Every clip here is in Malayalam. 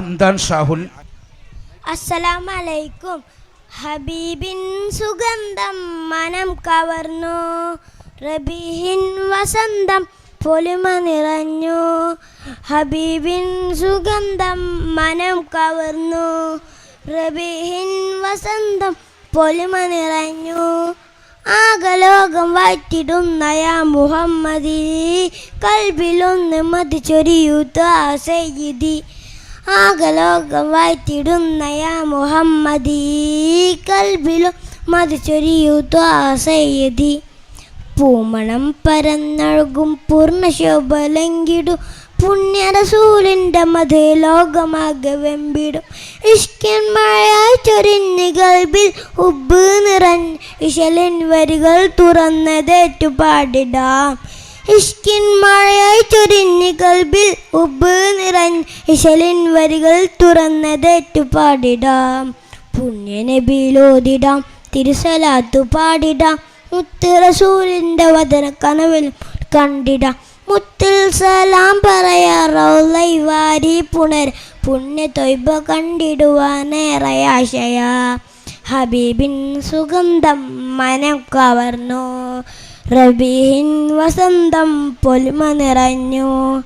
ഹംദാൻ ഷാഹുൽ. അസ്സലാമലൈക്കും. ഹബീബിൻ സുഗന്ധം മനം കവർന്നു. റബീഹിൻ വസന്തം പൊലിമ നിറഞ്ഞു. ഹബീബിൻ സുഗന്ധം മനം കവർന്നു. റബീഹിൻ വസന്തം പൊലിമ നിറഞ്ഞു. ആകലോകം വറ്റിടുന്ന മുഹമ്മദി കൽബിലൊന്ന് മതിച്ചൊരിയൂത്ത സയ്യിദി. ആകലോകം വായിത്തിടുന്നയാ മുഹമ്മദി. കൽബിലും മതിച്ചൊരിയൂത്ത സയ്യദി പൂമണം പരന്നഴകും പൂർണശോഭലങ്കിടും. പുണ്യറസൂലിന്റെ മത് ലോകമാകെ വെമ്പിടും. ഇഷ്കൻ മഴ ചൊരിഞ്ഞ് കൽബിൽ ഉബ് നിറഞ്ഞ്. ഇശലിൻ വരികൾ തുറന്നതേറ്റു പാടിടാം ഇഷ്കിൻ മഴയായി ചൊരിഞ്ഞ് കൽബിൽ ഉബ് നിറഞ്ഞ് ഇശലിൻ വരികൾ തുറന്നതേറ്റു പാടിടാം പുണ്യനബിയിലോതിടാം തിരുസലാത്തു പാടിടാം മുത്ത് റസൂലിന്റെ വദന കനവിൽ കണ്ടിടാം. മുത്തിൽ സലാം പറയാറൗലൈ വാരി പുണർ പുണ്യ തൊയ്ബ കണ്ടിടുവാനേറെ ആശയാ. ഹബീബിൻ സുഗന്ധം മനം കവർന്നു റബീഹിൻ വസന്തം പൊലിമ നിറഞ്ഞു.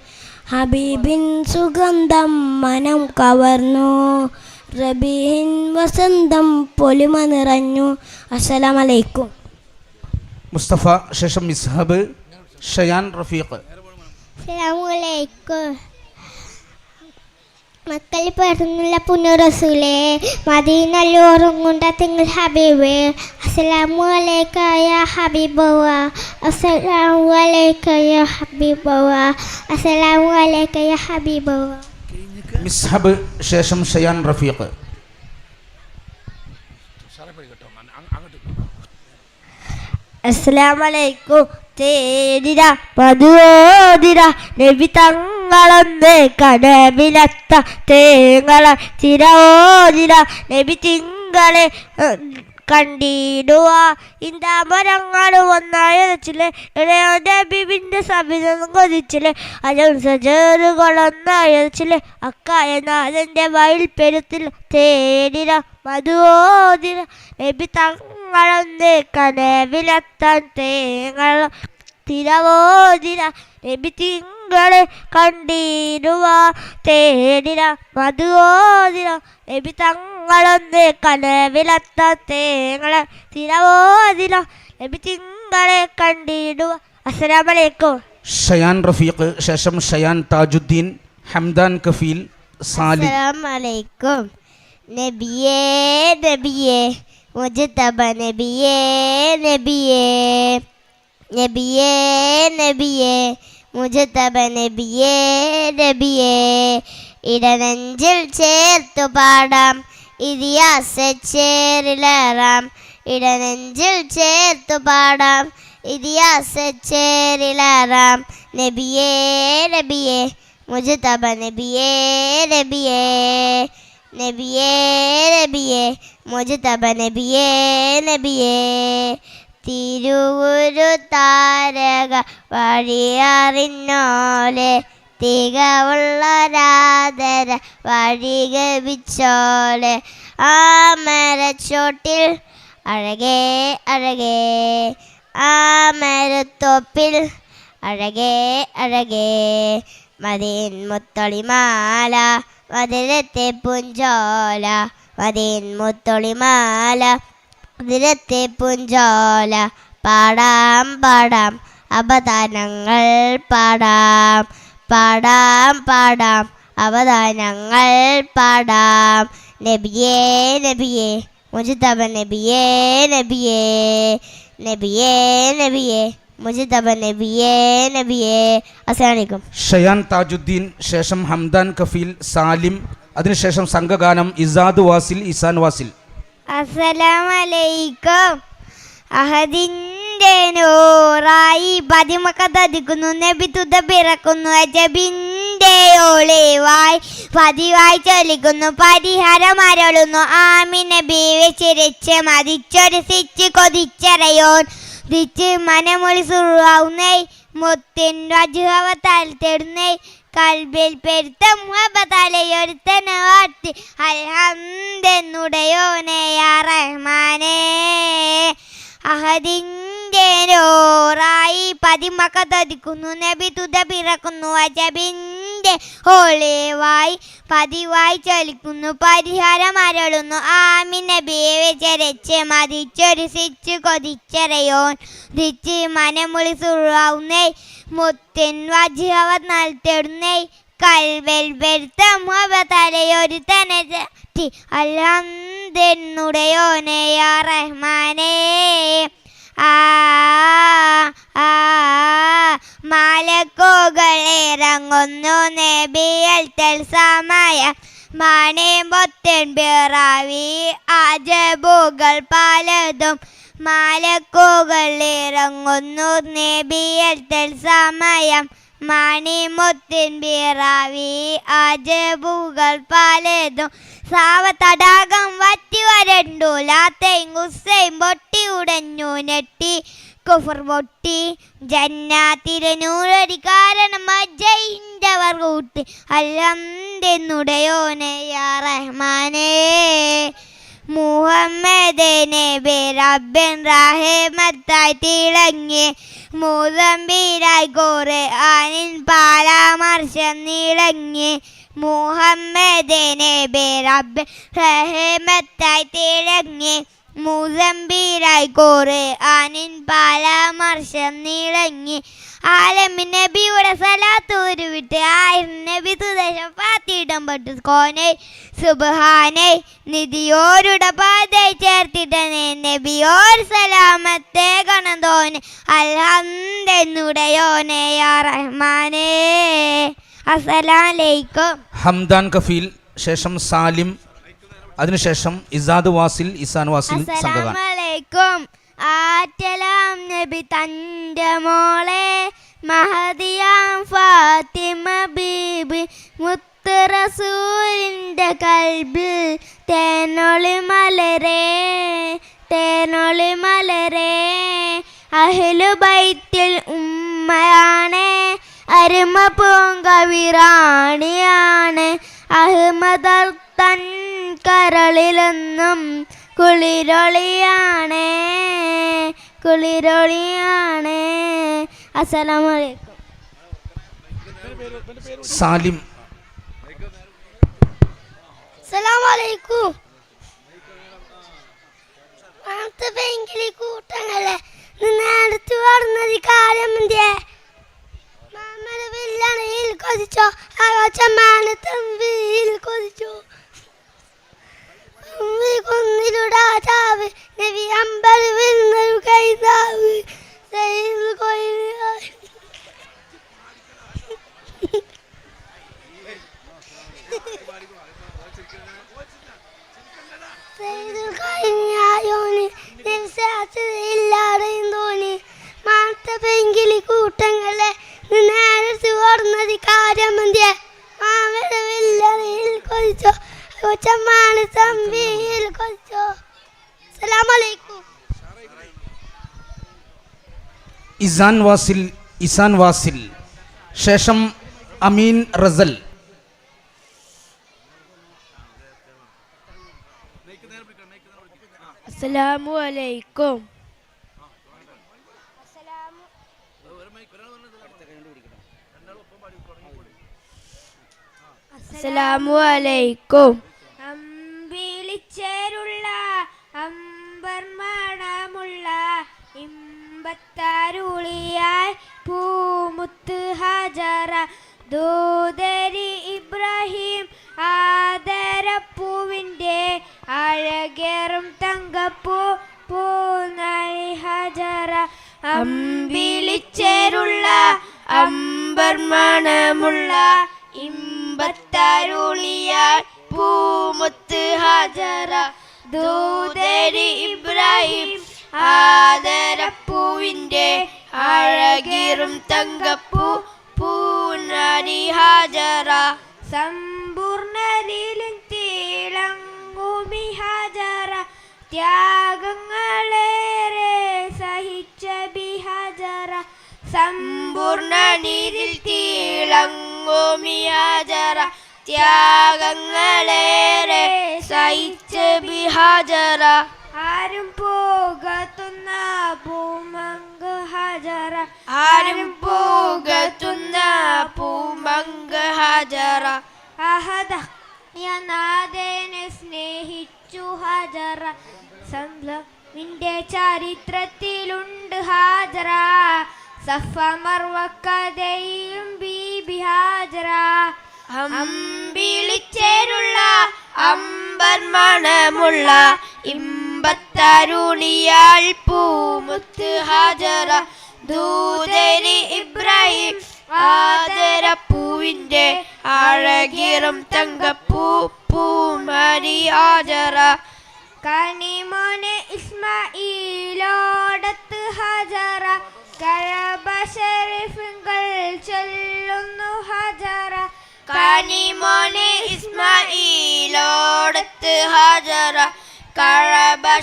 ഹബീബിൻ സുഗന്ധം മനം കവർന്നു. റബീഹിൻ വസന്തം പൊലിമ നിറഞ്ഞു. അസ്സലാമലൈക്കും. മുസ്തഫ ശേഷം മിസ്ഹബ് ഷയാൻ റഫീഖ്. അസ്സലാമലൈക്കും. മക്കൾ പറഞ്ഞുള്ള പുനറസൂലെ മദീനല്ലോറുങ്ങുണ്ട തിങ്കൾ ഹബീബ്. അസ്സലാമു അലൈക്കയ ഹബീബവ. അസ്സലാമു അലൈക്കയ ഹബീബവ. അസ്സലാമു അലൈക്കയ ഹബീബവ. മിസ്ഹബ് ശേഷം ഷയാൻ റഫീഖ്. അസ്സലാമലൈക്കും തേരിര മധുവോതിര നബി തങ്ങളൊന്ന് കടവിലത്ത തേങ്ങള ചിരവോതിര നബി തിങ്കളെ കണ്ടിടുക. ഇന്താമരങ്ങളും ഒന്നായച്ചില്ലേ ഇടയോന്റെ ബിബിന്റെ സബിതൊന്നും കൊതിച്ചില്ലേ അതും സജേറുകളൊന്നായി വെച്ചില്ലേ അക്കായ നാഥന്റെ വയൽ പെരുത്തിൽ തേടിര മധുവോതിര നബി തങ്ങളൊന്ന് കനവിലെത്താൻ തേങ്ങൾ തിരവോതിര നബി തിങ്കളെ കണ്ടിടുക തേടിര മധുവോതിര നബി തങ്ങളൊന്ന് കനവിലെത്താൻ തേങ്ങളെ തിരവോതിര നബി തിങ്കളെ കണ്ടിടുക അസ്സലാമലൈക്കും. ഷയാൻ റഫീഖ് ശേഷം ഷയാൻ താജുദ്ദീൻ ഹംദാൻ കഫീൽ സാലി അസ്സലാമലൈക്കും. നബിയേ നബിയേ. മുജതബ നബിയേ നബിയേ നബിയേ നബിയേ. മുജതബ നബിയേ നബിയേ. ഇടനെഞ്ചിൽ ചേർത്തു പാടാം ഇതിയാസ ചേരിലേറാം. ഇടനെഞ്ചിൽ ചേർത്തു പാടാം ഇതിയാസ ചേരിലേറാം. നബിയേ നബിയേ. മുജതബ നബിയേ നബിയേ. നബിയേ നബിയേ മുജതബ നബിയേ നബിയേ. തിരുവുരു താരക വഴിയറിഞ്ഞോലെ തികവുള്ളരാധര വഴി ഗപിച്ചോലെ ആ മരച്ചോട്ടിൽ അഴകേ അഴകേ. ആ മരത്തോപ്പിൽ അഴകേ അഴകേ. മതിൻ മുത്തൊളിമാല മധുരത്തെ പുഞ്ചോല മതീൻ മുത്തൊളിമാല. മധുരത്തെ പുഞ്ചോല പാടാം പാടാം. അവദാനങ്ങൾ പാടാം പാടാം പാടാം. അവദാനങ്ങൾ പാടാം. നബിയേ നബിയേ. മുജിതബ നബിയേ നബിയേ. നബിയേ നബിയേ. മുജിതബ നബിയേ നബിയേ. അസ്സലാമലൈക്കും. ഷയാൻ താജുദ്ദീൻ ശേഷം ഹംദാൻ കഫീൽ സാലിം അതിനുശേഷം സംഘഗാനം ഇസാദ് വാസിൽ ഇസാൻ വാസിൽ. അസ്സലാമലൈക്കും. അഹദിന്റെ നൂറായി പതിമക്ക തതിക്കുന്നു നബി തുത പിറക്കുന്നു അജബിന്റെ ഒളിവായി പതിവായി ചൊലിക്കുന്നു പരിഹാരം അരളുന്നു. ആമി നബി വെച്ചിരച്ച് മതിച്ചൊരു സിച്ച് കൊതിച്ചറയോൻ. തിച്ച് മനമൊളി സുറാവുന്നേ മുത്തിൻ രാജുഹവ താഴ്ത്തിടുന്നേ കൽബിൽ പെരുത്ത മുഹബത്തലയൊരുത്തനെ വാട്ടി അൽഹംദെന്നുടയോനെ യാ റഹ്മാനേ. അഹദിന്റെ നോറായി പതിമക്ക തതിക്കുന്നു നബി തുത പിറക്കുന്നു അജബിന്റെ ഹോളിവായി പതിവായി ചലിക്കുന്നു. പരിഹാരം അരളുന്നു. ആമി നബിയെ മതിച്ചൊരു സിച്ച് കൊതിച്ചറയോൻ. ദിച്ച് മനമുളി സുറാവുന്നേ മുത്തൻ വജിഹവ നൽത്തിടുന്നേ കൽവൽ വെരുത്ത മുഹബത്തലയൊരു തന്നെ യാ റഹ്മാനേ. ഇറങ്ങുന്നു നേബിയൽ തൽ സമയം മണി മൊത്തൻ പിറാവി അജബുകൾ പലതും മാലക്കുകൾ ഇറങ്ങുന്നു നേബിയൽ തൽ സമയം മണിമുത്തിൻ ബിറാവി അജബുകൾ പലതും സാവ തടാകം വറ്റി വരണ്ടു ലാത്തയും ഗുസ്സയും പൊട്ടി ഉടഞ്ഞു നെട്ടി കുഫർ പൊട്ടി ജന്നാത്തിരനൂറടി കാരണം അജയിന്റെവർ കൂട്ടി. അല്ലംതെന്നുടയോനെ യാ റഹ്മാനേ. മുഹമ്മദ് നബി റബ്ബൻ റഹമത്തായി തിളങ്ങി. മൂതമ്പീരായി കോറ് ആനിൻ പാലാമർശം നീളങ്ങി. മുഹമ്മദ് നബി റബ്ബൻ റഹമത്തായി തിളങ്ങി. മുസംബീരായി കോറ് ആനിൻ പാലാമർശം നീളങ്ങി ആലമി നബിയുടെ സലാത്ത് ഉരുവിട്ട് ആയിരം നബി സുദേശം പാത്തിയിടം പെട്ടു കോനെ സുബഹാനെ നിധിയോരുടെ പാതയെ ചേർത്തിട്ടനെ. നബിയോർ സലാമത്തെ കണന്തോനെ അൽഹന്തെന്നുടയോനെ യാ റഹ്മാനേ. അസ്സലാമലൈക്കും ഹംദാൻ കഫീൽ ശേഷം സാലിം അതിനുശേഷം ഇസാദ് വാസിൽ ഇസാൻ വാസിൽ സംഘഗാനം ആറ്റലാം നബി തന്റെ മോളെ മഹദിയാം ഫാത്തിമ ബീബി മുത്ത് റസൂലിന്റെ കൽബിൽ തേനൊളി മലരേ തേനൊളി മലരേ. അഹിലു ബൈത്തിൽ ഉമ്മയാണ് അരുമ പൂങ്കവിറാണിയാണ്. അഹമ്മദർ തൻ കരളിലെന്നും കുളിരൊളിയാണ് കുളിരൊളിയാണ്. അസലമലൈക്കും സാലിം. അസ്സലാമലൈക്കും ഇസാൻ വാസിൽ ഇസാൻ വാസിൽ. ശേഷം അമീൻ റസൽ. അസ്സലാമു അലൈക്കും. അസ്സലാമു അലൈക്കും. ഹജറ ദൂതരി ഇബ്രാഹിം ആദരപ്പൂവിന്റെ അഴകേറും തങ്കപ്പൂ പൂനഴി ഹജറ. അമ്പിളിച്ചേരുള്ള അമ്പർ മണമുള്ള ഇമ്പത്തരുളിയാൽ പൂമുത്ത് ഹജറ. ദൂതരി ഇബ്രാഹിം ആദരപ്പൂവിന്റെ അഴകേറും തങ്കപ്പൂ ഹാജറ സമ്പൂർണരിലും തിളങ്ങുമി ഹജറ. ത്യാഗങ്ങളേറെ സഹിച്ച ബിഹാജറ സമ്പൂർണ നീരിൽ തിളങ്ങും ഹജറ. ഹാജറ ത്യാഗങ്ങളേറെ സഹിച്ച ബിഹാജറ ആരും പോകത്തുന്ന പൂമങ്ക് ഹാജറ. ആരും പോകത്തുന്ന പൂമങ്ക് ഹാജറ. അഹദ നാഥനെ സ്നേഹിച്ചു ഹാജറ. നിന്റെ ചരിത്രത്തിലുണ്ട് ഹാജറ. സഫ മർവക്കഥയും ബീബി ഹാജറ. അമ്പിളിച്ചേരുള്ള അമ്പർ മണമുള്ള ഇമ്പത്തരുണിയാൾ പൂമുത്ത് ഹാജറ. ദൂതരി ഇബ്രാഹിം ആദരപ്പൂവിന്റെ അഴകിറും തങ്കപ്പൂ പൂമരി ഹാജറ. കണിമോനെ ഇസ്മായിലോടത്ത് ഹാജറ. കഴബ ഷെരീഫുകൾ ചൊല്ലുന്നു ഹാജറ. കണിമോനെ ഇസ്മായിലോടത്ത് ഹാജറ. കഴബ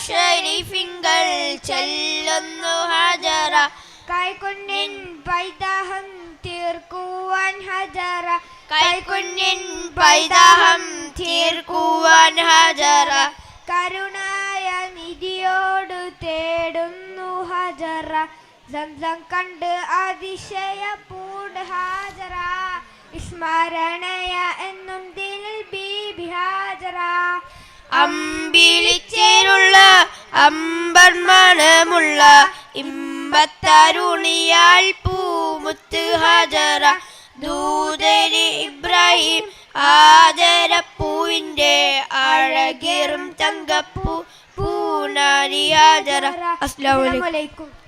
ചെല്ലുന്നു ഹജറ. കൈക്കുന്നിൻ പൈതാഹം തീർക്കുവാൻ ഹജറ. കൈക്കുന്നിൻ പൈതാഹം തീർക്കുവാൻ ഹജറ. കരുണായ നിധിയോട് തേടുന്നു ഹജറ. സംസം കണ്ട് അതിശയ പൂട് ഹാജറ. സ്മരണയ എന്നും ദിൽ ബി ഹാജറ അമ്പിളിച്ചേരുള്ള അമ്പർ മണമുള്ള ഇമ്പത്തരുണിയാൽ പൂമുത്ത് ഹജറ. ദൂതരി ഇബ്രാഹിം ആദരപ്പൂവിന്റെ അഴകേറും തങ്കപ്പൂ പൂനാരി ഹാജറ. അസ്ലാമലൈക്കും